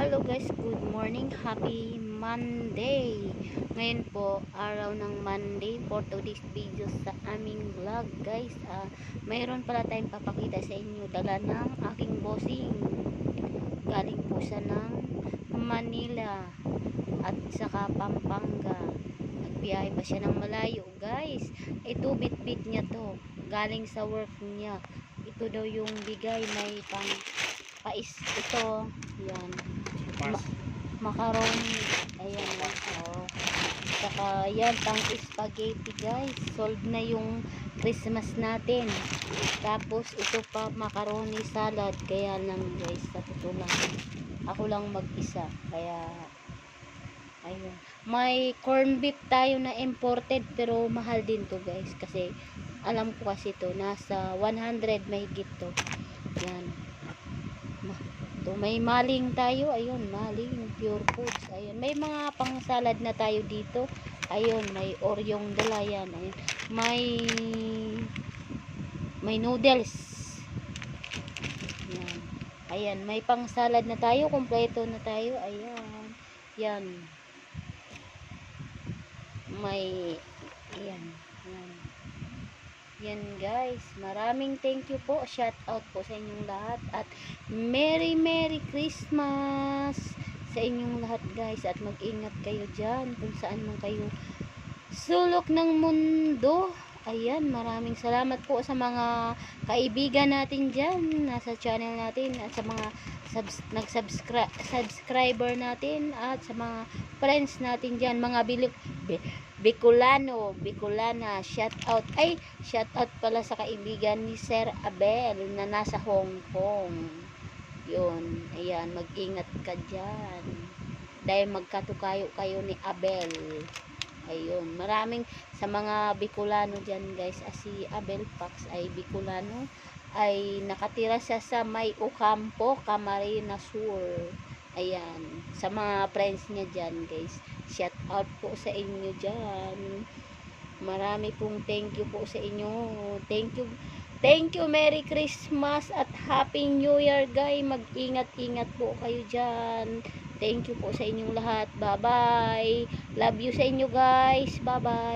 Hello guys, good morning. Happy Monday. Ngayon po, araw ng Monday for today's video sa aming vlog guys. Ah, mayroon pala tayong papakita sa inyo. Dala ng aking bossing. Galing po siya ng Manila at saka Pampanga. Nagbiyahe pa siya ng malayo guys. Ito bit-bit niya to. Galing sa work niya. Ito daw yung bigay may pang pais ito. Yan Mas, macaroni. Ayan lang. Oh. Saka yan, pang spaghetti guys. Solved na yung Christmas natin. Tapos ito pa macaroni salad. Kaya lang guys, totoo lang. Ako lang mag-isa. Kaya ayun. May corn beef tayo na imported pero mahal din to guys. Kasi alam ko kasi to nasa 100 mahigit to. Yan. To may maling tayo. Ayun maling pure foods. Ayun may mga pang salad na tayo dito. Ayun may oryong dala yan. Ayun may may noodles. Yan ayan may pang salad na tayo. Kompleto na tayo. Ayan yan. May ayan yan yan guys, maraming thank you po. Shout out po sa inyong lahat at Merry Merry Christmas sa inyong lahat guys at mag-ingat kayo dyan kung saan man kayo sulok ng mundo. Ayan, maraming salamat po sa mga kaibigan natin dyan, nasa channel natin at sa mga subs, nag-subscribe subscriber natin at sa mga friends natin dyan, mga bilip, bi- Bicolano, Bicolana, shout out. Ay, shout out pala sa kaibigan ni Sir Abel na nasa Hong Kong. Yun, ayan, mag-ingat ka dyan. Dahil magkatukayo kayo ni Abel. Ayun, maraming sa mga Bicolano dyan guys, as si Abel Pax ay Bicolano, ay nakatira siya sa May Ocampo, Camarines Sur. Ayan, sa mga friends niya dyan guys. Shout out po sa inyo dyan. Marami pong thank you po sa inyo. Thank you. Thank you. Merry Christmas at Happy New Year, guys. Mag-ingat-ingat po kayo dyan. Thank you po sa inyong lahat. Bye-bye. Love you sa inyo, guys. Bye-bye.